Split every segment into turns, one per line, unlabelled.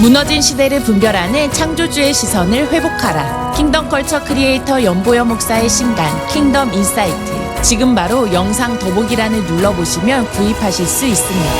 무너진 시대를 분별하는 창조주의 시선을 회복하라. 킹덤 컬처 크리에이터 연보여 목사의 신간 킹덤 인사이트. 지금 바로 영상 더보기란을 눌러보시면 구입하실 수 있습니다.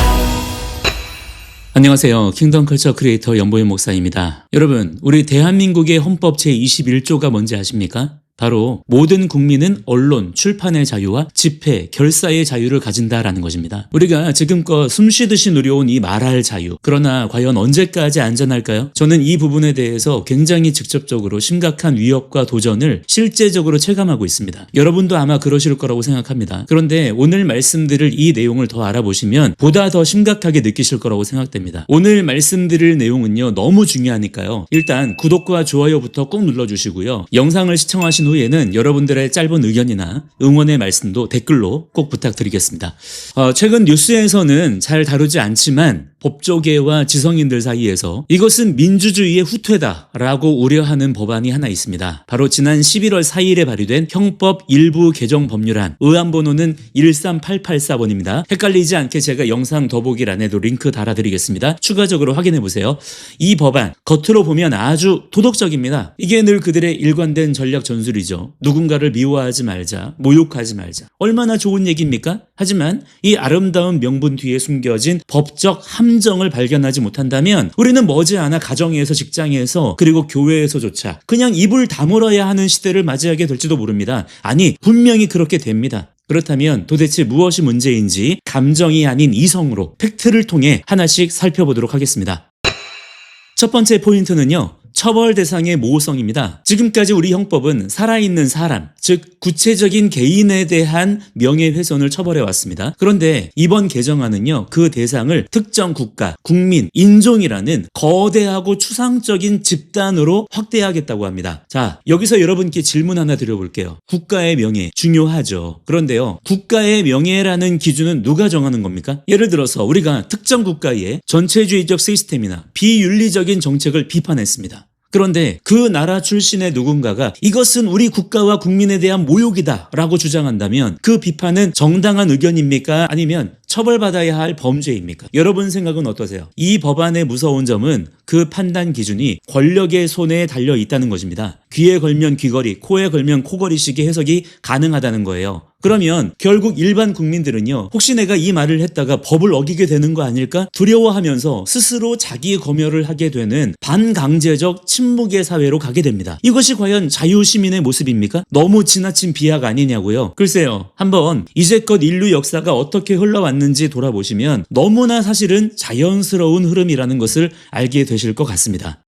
안녕하세요. 킹덤 컬처 크리에이터 연보현 목사입니다. 여러분, 우리 대한민국의 헌법 제21조가 뭔지 아십니까? 바로 모든 국민은 언론, 출판의 자유와 집회, 결사의 자유를 가진다라는 것입니다. 우리가 지금껏 숨 쉬듯이 누려온 이 말할 자유. 그러나 과연 언제까지 안전할까요? 저는 이 부분에 대해서 굉장히 직접적으로 심각한 위협과 도전을 실제적으로 체감하고 있습니다. 여러분도 아마 그러실 거라고 생각합니다. 그런데 오늘 말씀드릴 이 내용을 더 알아보시면 보다 더 심각하게 느끼실 거라고 생각됩니다. 오늘 말씀드릴 내용은요, 너무 중요하니까요. 일단 구독과 좋아요부터 꼭 눌러주시고요. 영상을 시청하신 후에는 여러분들의 짧은 의견이나 응원의 말씀도 댓글로 꼭 부탁드리겠습니다. 어, 최근 뉴스에서는 잘 다루지 않지만 법조계와 지성인들 사이에서 이것은 민주주의의 후퇴다라고 우려하는 법안이 하나 있습니다. 바로 지난 11월 4일에 발의된 형법 일부 개정 법률안 의안번호는 13884번입니다. 헷갈리지 않게 제가 영상 더보기란에도 링크 달아드리겠습니다. 추가적으로 확인해 보세요. 이 법안 겉으로 보면 아주 도덕적입니다. 이게 늘 그들의 일관된 전략 전술이죠. 누군가를 미워하지 말자, 모욕하지 말자. 얼마나 좋은 얘기입니까? 하지만 이 아름다운 명분 뒤에 숨겨진 법적 함정을 발견하지 못한다면 우리는 머지않아 가정에서 직장에서 그리고 교회에서조차 그냥 입을 다물어야 하는 시대를 맞이하게 될지도 모릅니다. 아니 분명히 그렇게 됩니다. 그렇다면 도대체 무엇이 문제인지 감정이 아닌 이성으로 팩트를 통해 하나씩 살펴보도록 하겠습니다. 첫 번째 포인트는요. 처벌 대상의 모호성입니다. 지금까지 우리 형법은 살아있는 사람, 즉 구체적인 개인에 대한 명예훼손을 처벌해 왔습니다. 그런데 이번 개정안은요. 그 대상을 특정 국가, 국민, 인종이라는 거대하고 추상적인 집단으로 확대하겠다고 합니다. 자, 여기서 여러분께 질문 하나 드려볼게요. 국가의 명예 중요하죠. 그런데요. 국가의 명예라는 기준은 누가 정하는 겁니까? 예를 들어서 우리가 특정 국가의 전체주의적 시스템이나 비윤리적인 정책을 비판했습니다. 그런데 그 나라 출신의 누군가가 이것은 우리 국가와 국민에 대한 모욕이다 라고 주장한다면 그 비판은 정당한 의견입니까? 아니면 처벌받아야 할 범죄입니까? 여러분 생각은 어떠세요? 이 법안의 무서운 점은 그 판단 기준이 권력의 손에 달려 있다는 것입니다. 귀에 걸면 귀걸이, 코에 걸면 코걸이식의 해석이 가능하다는 거예요. 그러면 결국 일반 국민들은요, 혹시 내가 이 말을 했다가 법을 어기게 되는 거 아닐까? 두려워하면서 스스로 자기 검열을 하게 되는 반강제적 침묵의 사회로 가게 됩니다. 이것이 과연 자유시민의 모습입니까? 너무 지나친 비약 아니냐고요? 글쎄요, 한번 이제껏 인류 역사가 어떻게 흘러왔는지 돌아보시면 너무나 사실은 자연스러운 흐름이라는 것을 알게 되실 것 같습니다.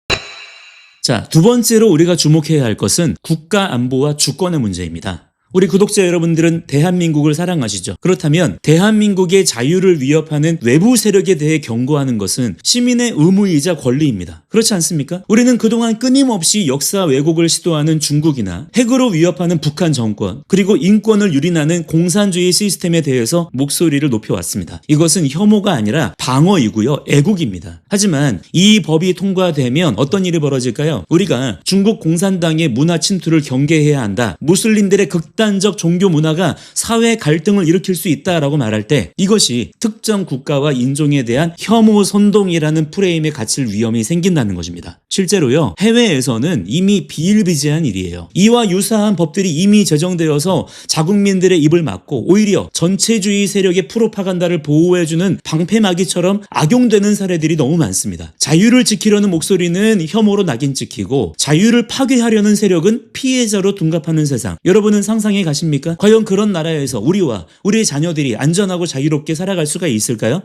자, 두 번째로 우리가 주목해야 할 것은 국가 안보와 주권의 문제입니다. 우리 구독자 여러분들은 대한민국을 사랑하시죠? 그렇다면 대한민국의 자유를 위협하는 외부 세력에 대해 경고하는 것은 시민의 의무이자 권리입니다. 그렇지 않습니까? 우리는 그동안 끊임없이 역사 왜곡을 시도하는 중국이나 핵으로 위협하는 북한 정권, 그리고 인권을 유린하는 공산주의 시스템에 대해서 목소리를 높여왔습니다. 이것은 혐오가 아니라 방어이고요. 애국입니다. 하지만 이 법이 통과되면 어떤 일이 벌어질까요? 우리가 중국 공산당의 문화 침투를 경계해야 한다. 무슬림들의 극 단적 종교 문화가 사회 갈등을 일으킬 수 있다라고 말할 때 이것이 특정 국가와 인종에 대한 혐오 선동이라는 프레임에 갇힐 위험이 생긴다는 것입니다. 실제로요. 해외에서는 이미 비일비재한 일이에요. 이와 유사한 법들이 이미 제정되어서 자국민들의 입을 막고 오히려 전체주의 세력의 프로파간다를 보호해주는 방패막이처럼 악용되는 사례들이 너무 많습니다. 자유를 지키려는 목소리는 혐오로 낙인 찍히고 자유를 파괴하려는 세력은 피해자로 둔갑하는 세상. 여러분은 상상해 가십니까? 과연 그런 나라에서 우리와 우리의 자녀들이 안전하고 자유롭게 살아갈 수가 있을까요?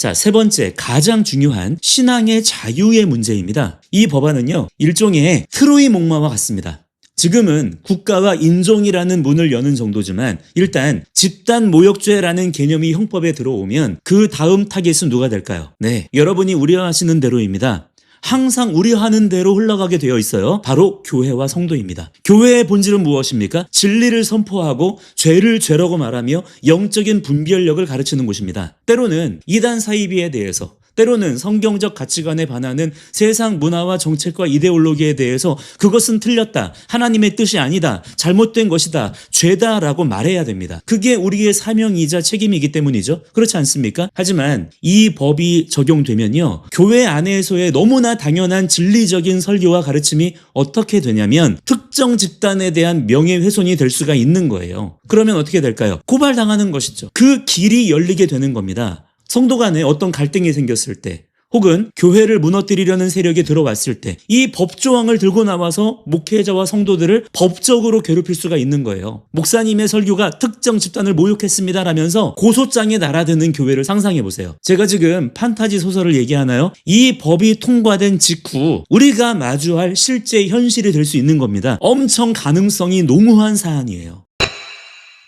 자, 세 번째, 가장 중요한 신앙의 자유의 문제입니다. 이 법안은요, 일종의 트로이 목마와 같습니다. 지금은 국가와 인종이라는 문을 여는 정도지만 일단 집단 모욕죄라는 개념이 형법에 들어오면 그 다음 타겟은 누가 될까요? 네, 여러분이 우려하시는 대로입니다. 항상 우려하는 대로 흘러가게 되어 있어요. 바로 교회와 성도입니다. 교회의 본질은 무엇입니까? 진리를 선포하고 죄를 죄라고 말하며 영적인 분별력을 가르치는 곳입니다. 때로는 이단 사이비에 대해서 때로는 성경적 가치관에 반하는 세상 문화와 정책과 이데올로기에 대해서 그것은 틀렸다. 하나님의 뜻이 아니다. 잘못된 것이다. 죄다라고 말해야 됩니다. 그게 우리의 사명이자 책임이기 때문이죠. 그렇지 않습니까? 하지만 이 법이 적용되면요. 교회 안에서의 너무나 당연한 진리적인 설교와 가르침이 어떻게 되냐면 특정 집단에 대한 명예훼손이 될 수가 있는 거예요. 그러면 어떻게 될까요? 고발당하는 것이죠. 그 길이 열리게 되는 겁니다. 성도 간에 어떤 갈등이 생겼을 때 혹은 교회를 무너뜨리려는 세력이 들어왔을 때 이 법조항을 들고 나와서 목회자와 성도들을 법적으로 괴롭힐 수가 있는 거예요. 목사님의 설교가 특정 집단을 모욕했습니다 라면서 고소장에 날아드는 교회를 상상해 보세요. 제가 지금 판타지 소설을 얘기하나요? 이 법이 통과된 직후 우리가 마주할 실제 현실이 될 수 있는 겁니다. 엄청 가능성이 농후한 사안이에요.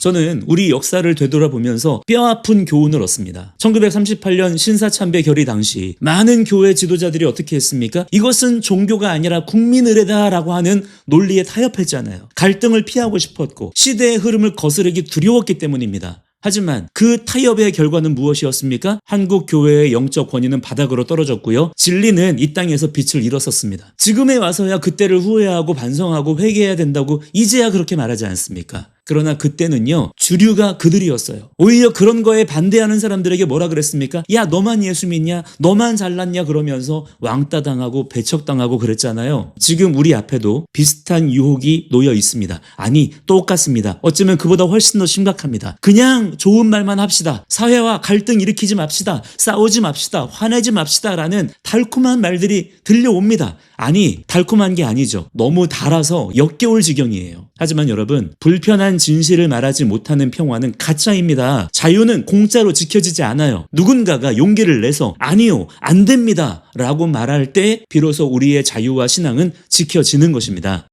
저는 우리 역사를 되돌아보면서 뼈아픈 교훈을 얻습니다. 1938년 신사참배 결의 당시 많은 교회 지도자들이 어떻게 했습니까? 이것은 종교가 아니라 국민의례다라고 하는 논리에 타협했잖아요. 갈등을 피하고 싶었고 시대의 흐름을 거스르기 두려웠기 때문입니다. 하지만 그 타협의 결과는 무엇이었습니까? 한국 교회의 영적 권위는 바닥으로 떨어졌고요. 진리는 이 땅에서 빛을 잃었었습니다. 지금에 와서야 그때를 후회하고 반성하고 회개해야 된다고 이제야 그렇게 말하지 않습니까? 그러나 그때는요, 주류가 그들이었어요. 오히려 그런 거에 반대하는 사람들에게 뭐라 그랬습니까? 야, 너만 예수 믿냐? 너만 잘났냐? 그러면서 왕따 당하고 배척당하고 그랬잖아요. 지금 우리 앞에도 비슷한 유혹이 놓여 있습니다. 아니, 똑같습니다. 어쩌면 그보다 훨씬 더 심각합니다. 그냥 좋은 말만 합시다. 사회와 갈등 일으키지 맙시다. 싸우지 맙시다. 화내지 맙시다. 라는 달콤한 말들이 들려옵니다. 아니, 달콤한 게 아니죠. 너무 달아서 역겨울 지경이에요. 하지만 여러분, 불편한 진실을 말하지 못하는 평화는 가짜입니다. 자유는 공짜로 지켜지지 않아요. 누군가가 용기를 내서 아니요, 안 됩니다. 라고 말할 때 비로소 우리의 자유와 신앙은 지켜지는 것입니다.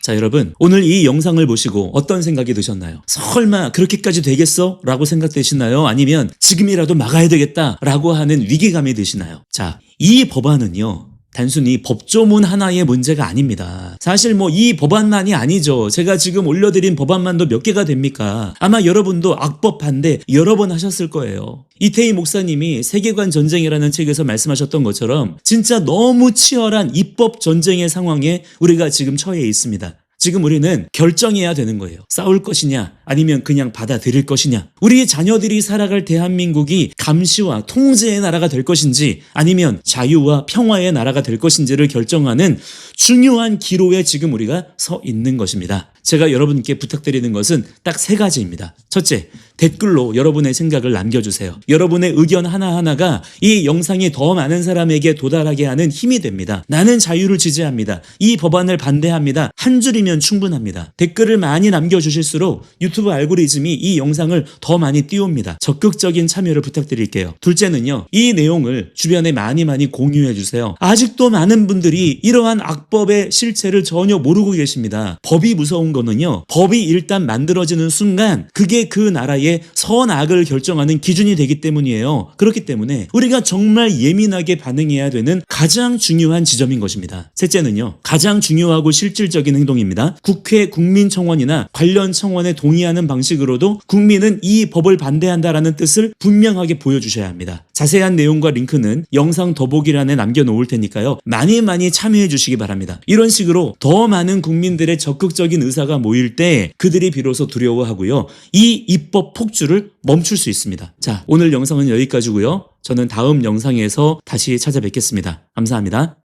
자, 여러분. 오늘 이 영상을 보시고 어떤 생각이 드셨나요? 설마 그렇게까지 되겠어? 라고 생각되시나요? 아니면 지금이라도 막아야 되겠다? 라고 하는 위기감이 드시나요? 자, 이 법안은요. 단순히 법조문 하나의 문제가 아닙니다. 사실 뭐 이 법안만이 아니죠. 제가 지금 올려드린 법안만도 몇 개가 됩니까? 아마 여러분도 악법 반대 여러 번 하셨을 거예요. 이태희 목사님이 세계관 전쟁이라는 책에서 말씀하셨던 것처럼 진짜 너무 치열한 입법 전쟁의 상황에 우리가 지금 처해 있습니다. 지금 우리는 결정해야 되는 거예요. 싸울 것이냐, 아니면 그냥 받아들일 것이냐. 우리 자녀들이 살아갈 대한민국이 감시와 통제의 나라가 될 것인지, 아니면 자유와 평화의 나라가 될 것인지를 결정하는 중요한 기로에 지금 우리가 서 있는 것입니다. 제가 여러분께 부탁드리는 것은 딱 세 가지입니다. 첫째, 댓글로 여러분의 생각을 남겨주세요. 여러분의 의견 하나하나가 이 영상이 더 많은 사람에게 도달하게 하는 힘이 됩니다. 나는 자유를 지지합니다. 이 법안을 반대합니다. 한 줄이면 충분합니다. 댓글을 많이 남겨주실수록 유튜브 알고리즘이 이 영상을 더 많이 띄웁니다. 적극적인 참여를 부탁드릴게요. 둘째는요, 이 내용을 주변에 많이 많이 공유해 주세요. 아직도 많은 분들이 이러한 악법의 실체를 전혀 모르고 계십니다. 법이 무서운 거는요, 법이 일단 만들어지는 순간 그게 그 나라의 선악을 결정하는 기준이 되기 때문이에요. 그렇기 때문에 우리가 정말 예민하게 반응해야 되는 가장 중요한 지점인 것입니다. 셋째는요, 가장 중요하고 실질적인 행동입니다. 국회 국민청원이나 관련 청원에 동의하는 방식으로도 국민은 이 법을 반대한다라는 뜻을 분명하게 보여주셔야 합니다. 자세한 내용과 링크는 영상 더보기란에 남겨놓을 테니까요. 많이 많이 참여해 주시기 바랍니다. 이런 식으로 더 많은 국민들의 적극적인 의사가 모일 때 그들이 비로소 두려워하고요. 이 입법 폭주를 멈출 수 있습니다. 자, 오늘 영상은 여기까지고요. 저는 다음 영상에서 다시 찾아뵙겠습니다. 감사합니다.